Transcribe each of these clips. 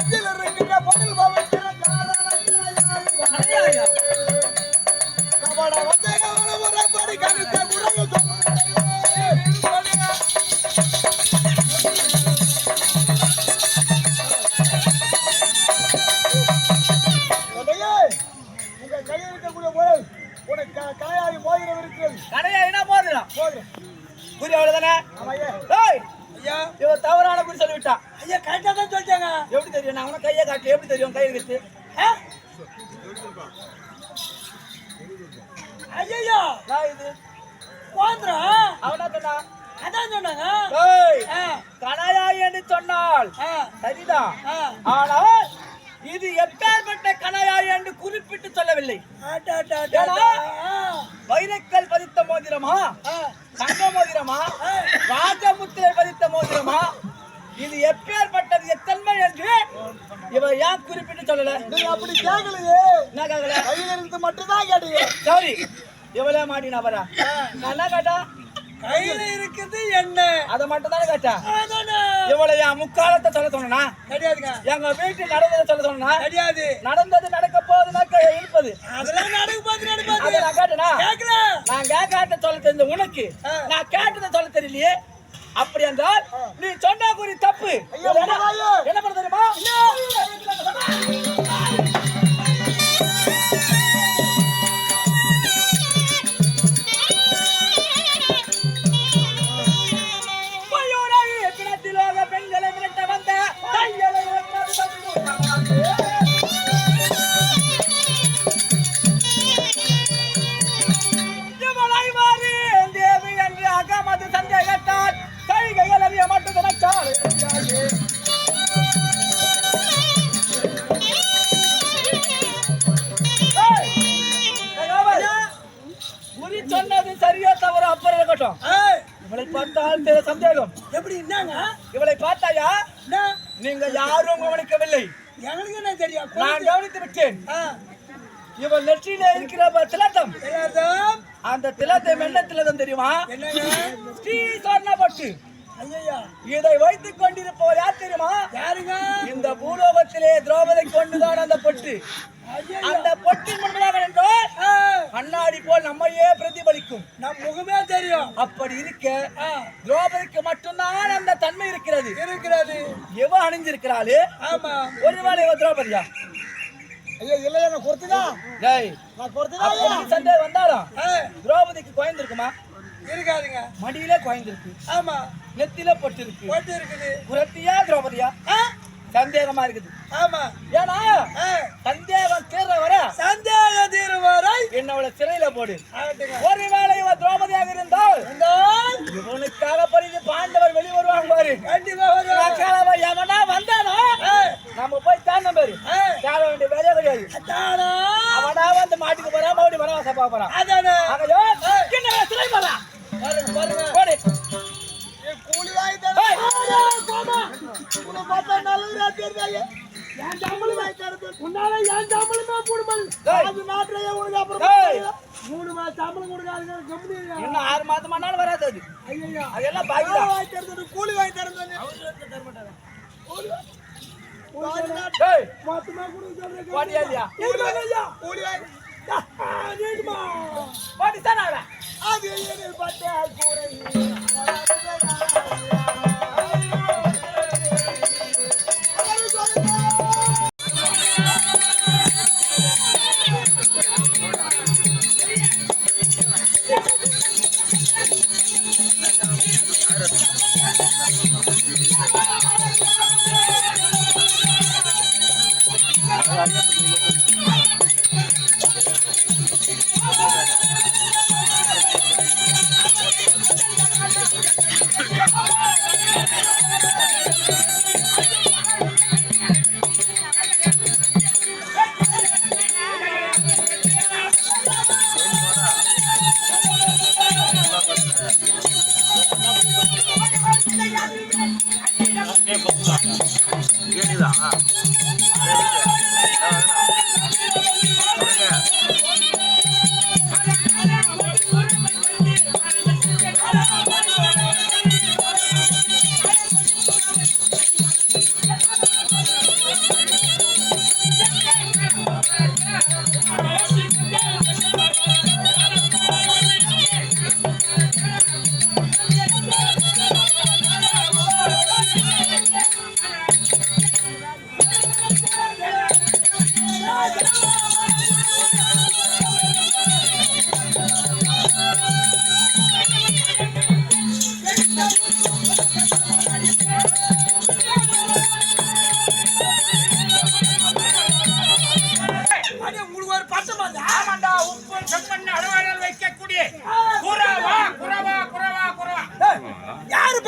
இதில் இருக்கின்ற பொருள் பவித்திர அடையாளா? கபட வந்த கவன முறைப்படி கணித்த உறவு உங்க கையில் இருக்கக்கூடிய பொருள் உனக்கு கா- காயாகி மோதிரம் இருக்கிறது அடையாளா போதுடா. மோதிரம் குறி அவ்வளவுதானே? ஆமாய்யா ஏய், ஐயா. இவ தவறான குறி சொல்லிவிட்டா. ஐயா கரெக்டா தான் சொல்லிட்டாங்க. எப்படி தெரியும்? நான் உனக்கு கையை காட்டு எப்படி தெரியும்? கை இருக்கு ஐயோ நான் இது? போந்துரும் அவனா சொன்னா? அதான் சொன்னாங்க. கணாயா என்று சொன்னால் சரிதான். ஆனால் இது எப்பேற்பட்ட கணாயா என்று குறிப்பிட்டு சொல்லவில்லை. வைரக்கல் பதித்த மோதிரமா? தங்க மோதிரமா. ராஜமுத்திரை பதித்த மோதிரமா? இது எப்பேற்பட்டது? எத்தன்மை என்று இவ ஏன் குறிப்பிட்டு சொல்லல? நீங்க அப்படி கேட்கலையே என்ன கேக்கல? கையில இருந்து மட்டும்தான் கேட்டீங்க. சரி இவளே மாட்டினா வரா நான் என்ன கேட்டா கையில இருக்குது என்ன? அதை மட்டும் தானே கேட்டா. இவளை என் முக்காலத்தை சொல்ல சொன்னா கிடையாதுங்க. எங்க வீட்டில் நடந்ததை சொல்ல சொன்னா கிடையாது. நடந்தது நடக்க போகுது நடக்க இருப்பது. அதெல்லாம் நடக்க அதை பார்த்து நான் கேட்டனா? கேட்கல. நான் கேட்காத சொல்ல தெரிஞ்ச உனக்கு. நான் கேட்டதை சொல்ல தெரியலையே. அப்படி என்றால் நீ சொன்னா குறி தப்பு. என்ன பண்ண தெரியுமா? சந்தேகம். எப்படி என்னங்க? இவளை பார்த்தாயா? நீங்க யாரும் கவனிக்கவில்லை. எங்களுக்கு என்ன தெரியும்? நான் கவனித்து விட்டேன். இவள் நெற்றியில இருக்கிற திலத்தம் அந்த திலத்தம் என்ன திலதம் தெரியுமா? ஸ்ரீ சொர்ணப்பட்டு ஐயா இதை வைத்துக் கொண்டிருப்பவர் யார் தெரியுமா? யாருங்க? இந்த பூலோகத்திலே திரௌபதி கொண்டுதான் அந்த பொட்டு. அந்த பொட்டின் முன்பதாக நின்றால் கண்ணாடி போல் நம்மையே பிரதிபலிக்கும். நம் முகமே தெரியும். அப்படி இருக்க திரௌபதிக்கு மட்டும்தான் அந்த தன்மை இருக்கிறது. இருக்கிறது. எவ அணிஞ்சிருக்கிறாளு? ஆமா. ஒருவேளை இவ திரௌபதியா? ஐயா இல்லையா நான் கொடுத்துதா டேய் நான் கொடுத்துதா சந்தேகம் வந்தாலும் திரௌபதிக்கு குழந்திருக்குமா இருக்காதுங்க. மடியிலே குழந்திருக்கு ஆமா. நெத்தில பொட்டு இருக்கு போட்டு இருக்குது புரட்டியா திரௌபதியா? சந்தேகமா இருக்குது. ஆமா. ஏன்னா சந்தேகம் தீர்ற வர சந்தேக தீர்வரை என்னவளை சிறையில போடு. ஒருவேளை இவ திரௌபதியாக இருந்தால் இவனுக்காக பறிஞ்சு பாண்டவர் வெளி வருவாங்க பாரு. கண்டிப்பா எவனா வந்தானோ நம்ம போய் தாண்ட பாரு. தேட வேண்டிய வேலையே கிடையாது? அவனா வந்து மாட்டுக்கு போறான் மறுபடியும் வனவாசம் பார்க்க போறான். அதானே? மொத்தமா கொடுக்க சொல்றேன். பாட்டியா இல்லையா கூலி வாங்கி ஐயா. கூலி வாங்கி. ஆ, நீட்டுமா. பாட்டி தானே அவன் அது எதில் பட்ட கூரை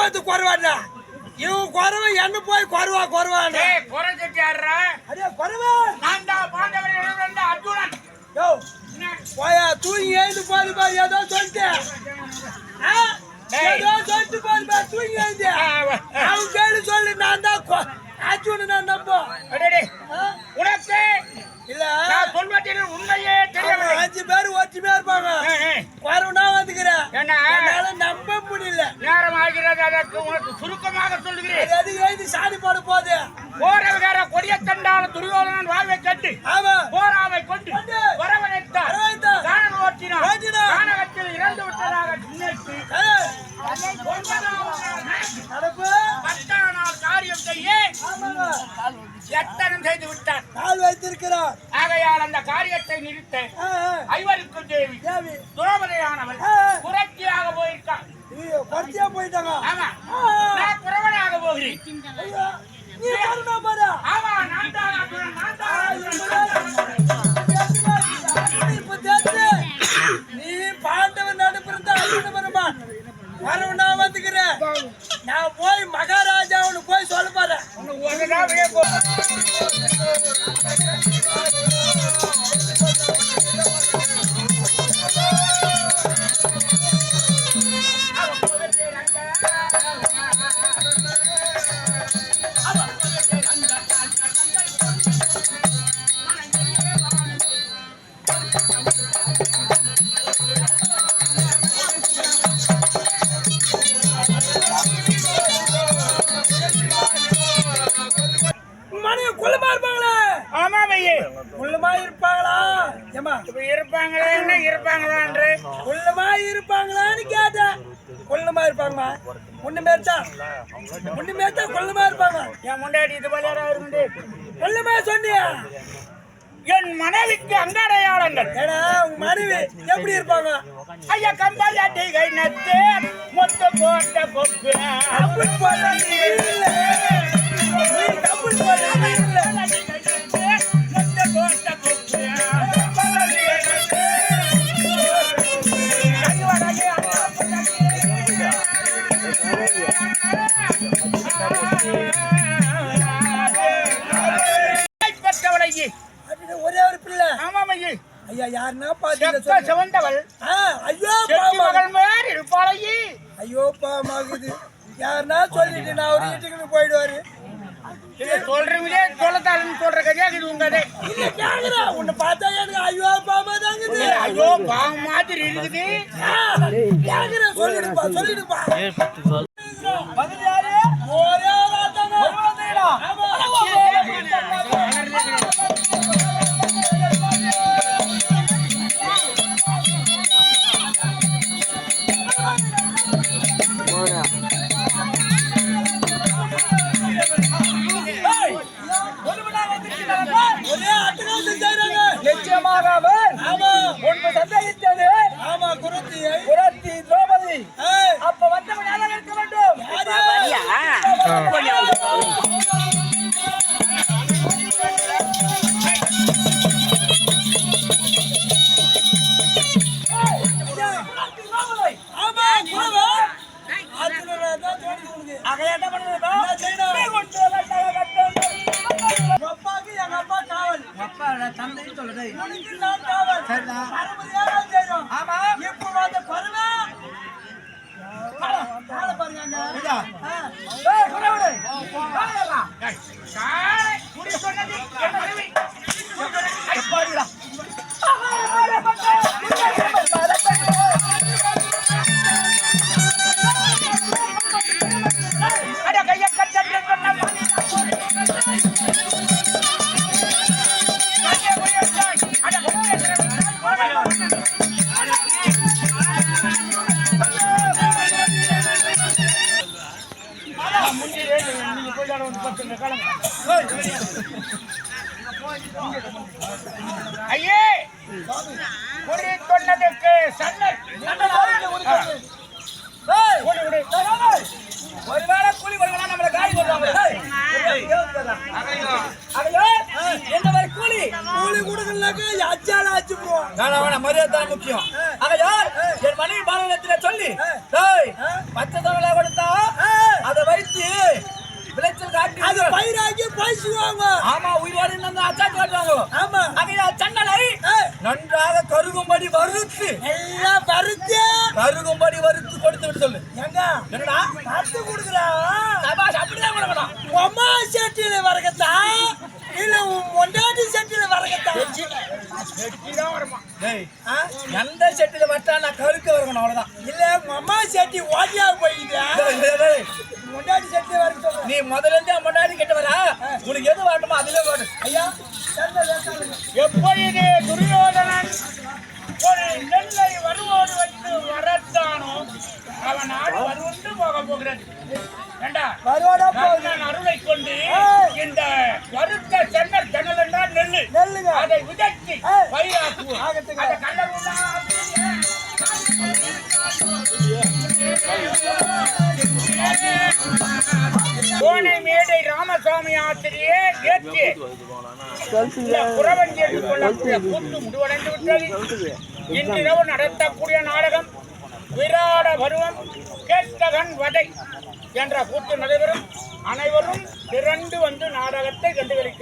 பார்த்து குறவாடா இவன் குறவை என்ன போய் குறவா குறவா? குறை செட்டி ஆடுறா போயா தூங்கி எழுந்து பாரு பாரு ஏதோ சொல்லிட்டு. ஏதோ சொல்லிட்டு பாரு பாரு தூங்கி எழுந்து. அவன் கேடு சொல்லி நான் தான் அர்ஜுனன் நம்ப நடப்பு காரியம் செய்ய எத்தனம் செய்து விட்டார் கால் வைத்திருக்கிறார். ஆகையால் அந்த காரியத்தை நிறுத்த. ஐவருக்கும் தேவி. துரோபதையானவர். புரட்சியாக போயிருக்கார். பத்தியா போயிட்டாங்க. ஆமா. நான் புறவனாக போகிறேன். குள்ளமா இருப்பாங்களே ஆமா பையே குள்ளமா இருப்பாங்களா ஏமா இப்ப இருப்பாங்களே என்ன இருப்பாங்களான்று குள்ளமா இருப்பாங்களான்னு கேட்டேன். குள்ளமா இருப்பாங்கம்மா ஒண்ணு மேய்ச்சா ஒண்ணு மேய்ச்சா குள்ளமா இருப்பாங்க என் முன்னாடி இது பலியாரா இருந்து குள்ளமா சொன்னியா? என் மனைவிக்கு அங்கடையாளங்கள். ஏடா உங்க மனைவி எப்படி இருப்பாங்க? ஐயா கம்பாலாட்டி கை நத்து மொத்த போட்ட கொக்கு அப்படி போல ஐயே யாருன்னா பாத்தீங்க. சிவந்தவள். ஐயோ மகள் மேல் இருப்பாளையே. ஐயோ பாமாகுது யாருன்னா சொல்லிட்டு நான் ஒரு வீட்டுக்கு போயிடுவாரு. சொல்றீங்களே சொல்லத்தாலும் சொல்ற கதையா இது உங்க கதை? இல்ல கேக்குறேன் உன்னை பார்த்தா எனக்கு ஐயோ பாமா தாங்குது ஐயோ பாவம் மாதிரி இருக்குது. சொல்லிடுப்பா சொல்லிடுப்பா. Para ஐயே! குறி விடு. ஒருவேளை கூலி கொடுக்கணும் நம்மள அதையோ, என்ன மாதிரி கூலி கூலி கொடுக்கலனாக்கா அச்சால அச்சு போவோம் வேணாம் வேணாம் மரியாதை தான் முக்கியம். ஆகையால் என் மனைவி பாலனத்தில சொல்லி பச்சை தமிழா கொடுத்தா அதை வைத்து விளைச்சல் காட்டி அது பயிராக்கி பயிசுவாங்க ஆமா உயிரோடு வந்து அச்சாட்டு காட்டுவாங்க. ஆமா. சன்னலை ஏய், நன்றாக கருகும்படி வறுத்து. எல்லாம் பருத்து கருகும்படி வறுத்து கொடுத்து விட்டு சொல்லு. எங்க? என்னடா? பத்து கொடுக்குறா. சபாஷ் அப்படிதான் கொடுக்கணும். அம்மா செட்டில வரகத்தா? இல்ல உன் பொண்டாட்டி செட்டில வரகத்தா? இதான் வருமா டேய் எந்த செட்டில வட்டா நான் கருக்க வரணும் அவ்வளவுதான். இல்ல அம்மா செட்டி ஓட்டியா போயிட்டு. பொண்டாட்டி செட்டில சொல்றேன் நீ முதல்ல இருந்து முன்னாடி கிட்ட வரா உனக்கு எது வேண்டுமோ அதுவே வேணும் ஐயா எந்த லேசாலுங்க. எப்பொழுது துரியோதனன் ஒரு நெல்லை வருவோடு வைத்து வரத்தானோ அவன் நாடு வருவந்து போக போகிறது. அருளை கொண்டு. இந்த வருத்த சென்னர் ஜன்னல் என்றால் நெல்லு. நெல்லுங்க. அதை ஏய். பயிராக்குவோம் ஆகட்டுங்க. அந்த ஆசிரியே ஏற்று. என்று சொல்லக்கூடிய கூட்டு முடிவடைந்து விட்டது இன்றிரவு நடத்தக்கூடிய நாடகம் விராட பருவம் கேட்டகன் வதை என்ற கூட்டு நடைபெறும். அனைவரும் திரண்டு வந்து நாடகத்தை கண்டுகளிக்க